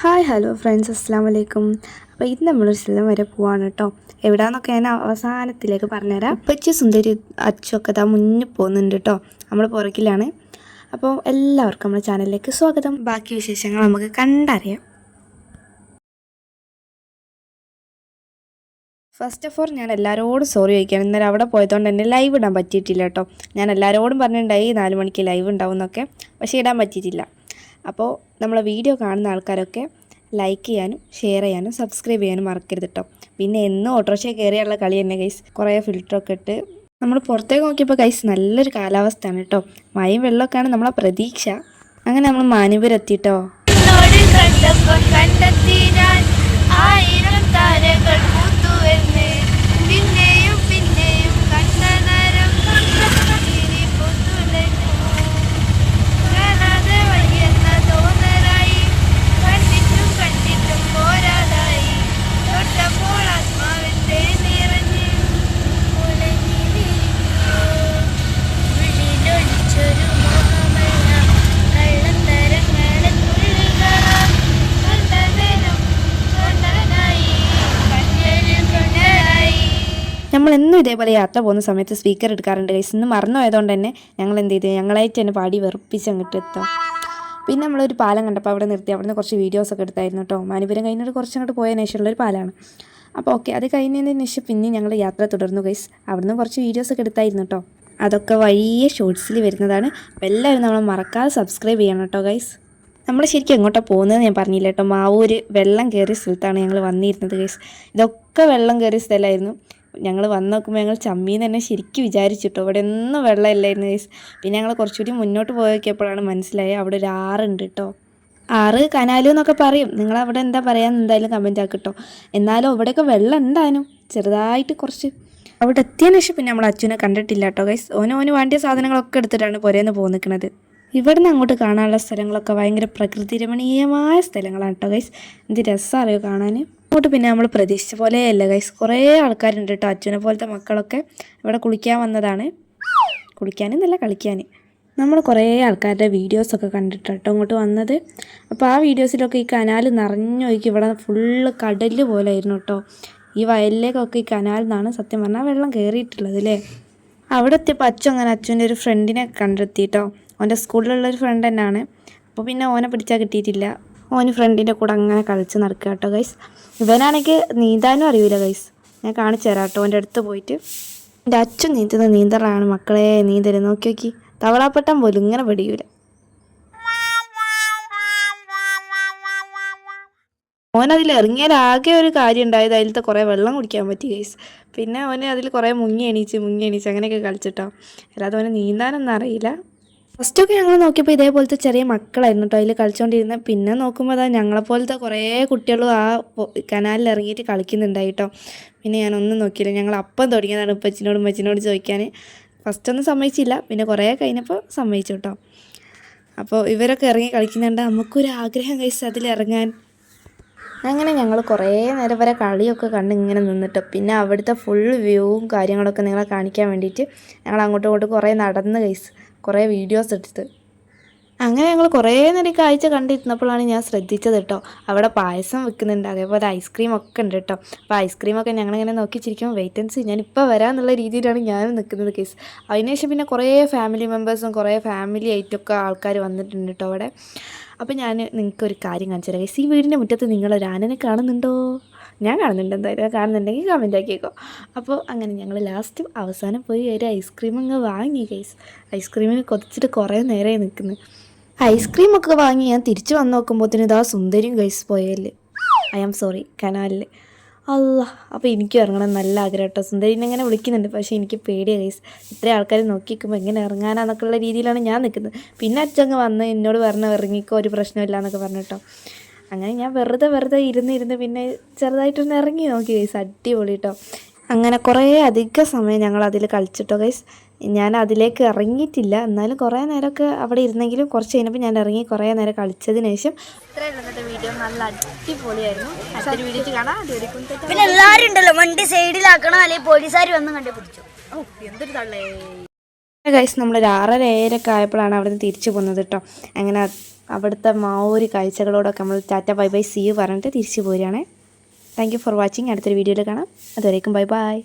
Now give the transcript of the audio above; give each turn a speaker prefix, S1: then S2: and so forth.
S1: Hi hello friends അസ്സാം വലൈക്കും അപ്പോൾ ഇത് നമ്മളൊരു സ്ഥലം വരെ പോവാണ് കേട്ടോ. എവിടാന്നൊക്കെ ഞാൻ അവസാനത്തിലേക്ക് പറഞ്ഞുതരാം. ഉപ്പച്ചി സുന്ദരി അച്ചൊക്കെ താ മുന്നിൽ പോകുന്നുണ്ട് കേട്ടോ. നമ്മൾ പുറകിലാണ് അപ്പോൾ എല്ലാവർക്കും നമ്മുടെ ചാനലിലേക്ക് സ്വാഗതം. ബാക്കി വിശേഷങ്ങൾ നമുക്ക് കണ്ടറിയാം. ഫസ്റ്റ് ഓഫ് ഓൾ ഞാൻ എല്ലാവരോടും സോറി ചോദിക്കുകയാണ്. ഇന്നലെ അവിടെ പോയതുകൊണ്ട് തന്നെ ലൈവ് ഇടാൻ പറ്റിയിട്ടില്ല കേട്ടോ. ഞാൻ എല്ലാവരോടും പറഞ്ഞിട്ടുണ്ടായി നാല് മണിക്ക് ലൈവ് ഉണ്ടാവും എന്നൊക്കെ പക്ഷേ ഇടാൻ പറ്റിയിട്ടില്ല. അപ്പോൾ നമ്മളെ വീഡിയോ കാണുന്ന ആൾക്കാരൊക്കെ ലൈക്ക് ചെയ്യാനും ഷെയർ ചെയ്യാനും സബ്സ്ക്രൈബ് ചെയ്യാനും മറക്കരുത് കേട്ടോ പിന്നെ എന്നും ഓട്ടോറിക്ഷ കയറിയുള്ള കളി തന്നെ ഗൈസ് കുറേ ഫിൽറ്ററൊക്കെ ഇട്ട് നമ്മൾ പുറത്തേക്ക് നോക്കിയപ്പോൾ ഗൈസ് നല്ലൊരു കാലാവസ്ഥയാണ് കേട്ടോ മഴയും വെള്ളമൊക്കെയാണ് നമ്മളെ പ്രതീക്ഷ. അങ്ങനെ നമ്മൾ മാനുപുരെത്തിട്ടോ
S2: എന്നോട്
S1: നമ്മൾ എന്നും ഇതേപോലെ യാത്ര പോകുന്ന സമയത്ത് സ്പീക്കർ എടുക്കാറുണ്ട്. ഗൈസ് ഇന്ന് മറന്നു പോയതുകൊണ്ട് തന്നെ ഞങ്ങൾ എന്ത് ചെയ്തു? ഞങ്ങളായിട്ട് തന്നെ പാടി വെറുപ്പിച്ച് അങ്ങോട്ട് എത്താം. പിന്നെ നമ്മളൊരു പാലം കണ്ടപ്പോൾ അവിടെ നിർത്തി. അവിടെ നിന്ന് കുറച്ച് വീഡിയോസൊക്കെ എടുത്തായിരുന്നു കേട്ടോ. മാനുപുരം കഴിഞ്ഞിട്ട് കുറച്ച് അങ്ങോട്ട് പോയതിനു ശേഷമുള്ളൊരു പാലമാണ് അപ്പോൾ ഓക്കെ അത് കഴിഞ്ഞതിന് ശേഷം പിന്നെ ഞങ്ങൾ യാത്ര തുടർന്നു ഗൈസ് അവിടുന്ന് കുറച്ച് വീഡിയോസൊക്കെ എടുത്തായിരുന്നു കേട്ടോ. അതൊക്കെ വലിയ ഷോർട്സിൽ വരുന്നതാണ്. അപ്പോൾ എല്ലാവരും നമ്മൾ മറക്കാതെ സബ്സ്ക്രൈബ് ചെയ്യണം കേട്ടോ ഗൈസ് നമ്മൾ ശരിക്കും എങ്ങോട്ടാണ് പോകുന്നതെന്ന് ഞാൻ പറഞ്ഞില്ല കേട്ടോ. മാവൂര് വെള്ളം കയറിയ സ്ഥലത്താണ് ഞങ്ങൾ വന്നിരുന്നത് ഗൈസ് ഇതൊക്കെ വെള്ളം കയറിയ സ്ഥലമായിരുന്നു. ഞങ്ങൾ വന്ന് നോക്കുമ്പോൾ ഞങ്ങൾ ചമ്മീന്ന് തന്നെ ശരിക്കും വിചാരിച്ചിട്ടോ. അവിടെ ഒന്നും വെള്ളമില്ലായിരുന്നു പിന്നെ ഞങ്ങൾ കുറച്ചുകൂടി മുന്നോട്ട് പോയി നോക്കിയപ്പോഴാണ് മനസ്സിലായത് അവിടെ ഒരു ആറുണ്ട് കേട്ടോ ആറ് കനാലും എന്നൊക്കെ പറയും. നിങ്ങൾ അവിടെ എന്താ പറയാന്ന് എന്തായാലും കമന്റ് ആക്കിട്ടോ എന്നാലും അവിടെയൊക്കെ വെള്ളം ഉണ്ടായിരുന്നു ചെറുതായിട്ട് കുറച്ച്. അവിടെ എത്തിയതിന് ശേഷം പിന്നെ നമ്മൾ അച്ഛനെ കണ്ടിട്ടില്ല കേട്ടോ ഗൈസ് ഓന് ഓന് വേണ്ടിയ സാധനങ്ങളൊക്കെ എടുത്തിട്ടാണ് പുരേന്ന് പോയി നിൽക്കുന്നത് ഇവിടെ നിന്ന് അങ്ങോട്ട് കാണാനുള്ള സ്ഥലങ്ങളൊക്കെ ഭയങ്കര പ്രകൃതി രമണീയമായ സ്ഥലങ്ങളാണ് കേട്ടോ ഗൈസ് എന്ത് രസമാണ് അറിയോ കാണാൻ അങ്ങോട്ട് പിന്നെ നമ്മൾ പ്രതീക്ഷിച്ച പോലെ അല്ല ഗൈസ് കുറേ ആൾക്കാരുണ്ട് കേട്ടോ അച്ഛനെ പോലത്തെ മക്കളൊക്കെ ഇവിടെ കുളിക്കാൻ വന്നതാണ്. കുളിക്കാനും നല്ല കളിക്കാൻ നമ്മൾ കുറേ ആൾക്കാരുടെ വീഡിയോസൊക്കെ കണ്ടിട്ട് കേട്ടോ ഇങ്ങോട്ട് വന്നത്. അപ്പോൾ ആ വീഡിയോസിലൊക്കെ ഈ കനാൽ നിറഞ്ഞൊഴുക്കി ഇവിടെ ഫുള്ള് കടൽ പോലെ ആയിരുന്നു കേട്ടോ ഈ വയലിലേക്കൊക്കെ ഈ കനാൽ നിന്നാണ് സത്യം പറഞ്ഞാൽ വെള്ളം കയറിയിട്ടുള്ളത് അല്ലേ അവിടെ എത്തിയപ്പോൾ അച്ഛൻ അങ്ങനെ അച്ഛന്റെ ഒരു ഫ്രണ്ടിനെ കണ്ടെത്തി കേട്ടോ അവന്റെ സ്കൂളിലുള്ള ഒരു ഫ്രണ്ട് തന്നെയാണ് അപ്പോൾ പിന്നെ ഓനെ പിടിച്ചാൽ കിട്ടിയിട്ടില്ല. ഓന് ഫ്രണ്ടിന്റെ കൂടെ അങ്ങനെ കളിച്ച് നടക്കുക കേട്ടോ ഗൈസ് ഇവനാണെങ്കിൽ നീന്താനും അറിയില്ല ഗൈസ് ഞാൻ കാണിച്ചു തരാം കേട്ടോ അവന്റെ അടുത്ത് പോയിട്ട്. എന്റെ അച്ഛൻ നീന്തുന്ന നീന്തലാണ് മക്കളെ നീന്തരുത് നോക്കി നോക്കി. തവളാപ്പട്ടം പോലും ഇങ്ങനെ പിടിയൂല ഓൻ അതിൽ ഇറങ്ങിയാൽ ആകെ ഒരു കാര്യം ഉണ്ടായത് അതിലത്തെ കുറേ വെള്ളം കുടിക്കാൻ പറ്റി ഗൈസ് പിന്നെ അവന് അതിൽ കുറേ മുങ്ങി എണീച്ച് മുങ്ങി എണീച്ച് അങ്ങനെയൊക്കെ കളിച്ചിട്ടോ. അല്ലാതെ അവന് നീന്താനൊന്നും അറിയില്ല. ഫസ്റ്റൊക്കെ ഞങ്ങൾ നോക്കിയപ്പോൾ ഇതേപോലത്തെ ചെറിയ മക്കളായിരുന്നു കേട്ടോ അതിൽ കളിച്ചുകൊണ്ടിരുന്നത് പിന്നെ നോക്കുമ്പോൾ അതാ ഞങ്ങളെപ്പോലത്തെ കുറേ കുട്ടികളും ആ കനാലിൽ ഇറങ്ങിയിട്ട് കളിക്കുന്നുണ്ടായി കേട്ടോ പിന്നെ ഞാനൊന്നും നോക്കിയില്ല. ഞങ്ങൾ അപ്പം തുടങ്ങിയതാണ് ഉപ്പച്ചിനോടും ഉമ്മച്ചിനോട് ചോദിക്കാൻ ഫസ്റ്റ് ഒന്നും സമ്മതിച്ചില്ല. പിന്നെ കുറേ കഴിഞ്ഞപ്പോൾ സമ്മതിച്ചു കേട്ടോ അപ്പോൾ ഇവരൊക്കെ ഇറങ്ങി കളിക്കുന്നുണ്ട്. നമുക്കൊരു ആഗ്രഹം കഴിച്ച് അതിൽ ഇറങ്ങാൻ അങ്ങനെ ഞങ്ങൾ കുറേ നേരം വരെ കളിയൊക്കെ കണ്ട് ഇങ്ങനെ നിന്നിട്ട് പിന്നെ അവിടുത്തെ ഫുൾ വ്യൂവും കാര്യങ്ങളൊക്കെ നിങ്ങളെ കാണിക്കാൻ വേണ്ടിയിട്ട് ഞങ്ങൾ അങ്ങോട്ടും ഇങ്ങോട്ടും കുറേ നടന്ന് കൈസ് കുറേ വീഡിയോസ് എടുത്ത്. അങ്ങനെ ഞങ്ങൾ കുറേ നേരം കാഴ്ച കണ്ടിരുന്നപ്പോഴാണ് ഞാൻ ശ്രദ്ധിച്ചത് കേട്ടോ അവിടെ പായസം വെക്കുന്നുണ്ട് അതേപോലെ ഐസ്ക്രീം ഒക്കെ ഉണ്ട് കേട്ടോ അപ്പോൾ ഐസ്ക്രീമൊക്കെ ഞങ്ങളിങ്ങനെ നോക്കി ചിരിക്കുമ്പോൾ വെയിറ്റ് ഞാൻ ഇപ്പോൾ വരാമെന്നുള്ള രീതിയിലാണ് ഞാനും നിൽക്കുന്നത് കേസ് അതിനുശേഷം പിന്നെ കുറേ ഫാമിലി മെമ്പേഴ്സും കുറേ ഫാമിലി ആയിട്ടൊക്കെ ആൾക്കാർ വന്നിട്ടുണ്ട് കേട്ടോ അവിടെ. അപ്പോൾ ഞാൻ നിങ്ങൾക്ക് ഒരു കാര്യം കാണിച്ചു തരാം കേസ് ഈ വീടിന്റെ മുറ്റത്ത് നിങ്ങളൊരു ആനനെ കാണുന്നുണ്ടോ? ഞാൻ കാണുന്നുണ്ട്. എന്തായാലും കാണുന്നുണ്ടെങ്കിൽ കമന്റ് ആക്കിയേക്കോ. അപ്പോൾ അങ്ങനെ ഞങ്ങൾ ലാസ്റ്റ് അവസാനം പോയി ഒരു ഐസ്ക്രീം അങ്ങ് വാങ്ങി ഗൈസ് ഐസ്ക്രീമിന് കൊതിച്ചിട്ട് കുറേ നേരമായി നിൽക്കുന്നു. ഐസ്ക്രീമൊക്കെ വാങ്ങി ഞാൻ തിരിച്ചു വന്ന് നോക്കുമ്പോഴത്തേനും ഇതാ സുന്ദരിയും ഗൈസ് പോയല്ലേ. ഐ ആം സോറി കനാലിൽ അല്ല അപ്പോൾ എനിക്കും ഇറങ്ങണം നല്ല ആഗ്രഹം കേട്ടോ സുന്ദരിനെ ഇങ്ങനെ വിളിക്കുന്നുണ്ട് പക്ഷേ എനിക്ക് പേടിയാണ് ഗൈസ് ഇത്രയും ആൾക്കാർ നോക്കി നിൽക്കുമ്പോൾ എങ്ങനെ ഇറങ്ങാനാന്നൊക്കെ ഉള്ള രീതിയിലാണ് ഞാൻ നിൽക്കുന്നത്. പിന്നെ അച്ഛങ്ങ് വന്ന് എന്നോട് പറഞ്ഞ് ഇറങ്ങിക്കോ ഒരു പ്രശ്നമില്ല എന്നൊക്കെ പറഞ്ഞു കേട്ടോ അങ്ങനെ ഞാൻ വെറുതെ വെറുതെ ഇരുന്ന് ഇരുന്ന് പിന്നെ ചെറുതായിട്ടൊന്ന് ഇറങ്ങി നോക്കി ഗൈസ് അടിപൊളി കേട്ടോ അങ്ങനെ കുറേ അധിക സമയം ഞങ്ങൾ അതിൽ കളിച്ചിട്ടോ ഗൈസ് ഞാൻ അതിലേക്ക് ഇറങ്ങിയിട്ടില്ല. എന്നാലും കുറേ നേരമൊക്കെ അവിടെ ഇരുന്നെങ്കിലും കുറച്ച് കഴിഞ്ഞപ്പോൾ ഞാൻ ഇറങ്ങി കുറേ നേരം കളിച്ചതിന് ശേഷം വീഡിയോ നല്ല അടിപൊളിയായിരുന്നു. വീഡിയോ കാണാം.
S2: പിന്നെ എല്ലാവരും ഉണ്ടല്ലോ വണ്ടി സൈഡിലാക്കണം അല്ലെങ്കിൽ പോലീസുകാർ വന്ന് കണ്ടേ പിടിച്ചു
S1: എന്തൊരു തള്ളേ. ഗൈസ് ഒരു ആറര ഏഴരൊക്കെ ആയപ്പോഴാണ് അവിടുന്ന് തിരിച്ചു പോകുന്നത് കേട്ടോ അങ്ങനെ അവിടുത്തെ മാ ഒരു കാഴ്ചകളോടൊക്കെ നമ്മൾ tata bye bye see you പറഞ്ഞിട്ട് തിരിച്ചു പോരുകയാണേ. താങ്ക് യു ഫോർ വാച്ചിങ് അടുത്തൊരു വീഡിയോയിൽ കാണാം. അതുവരേക്കും ബൈ ബൈ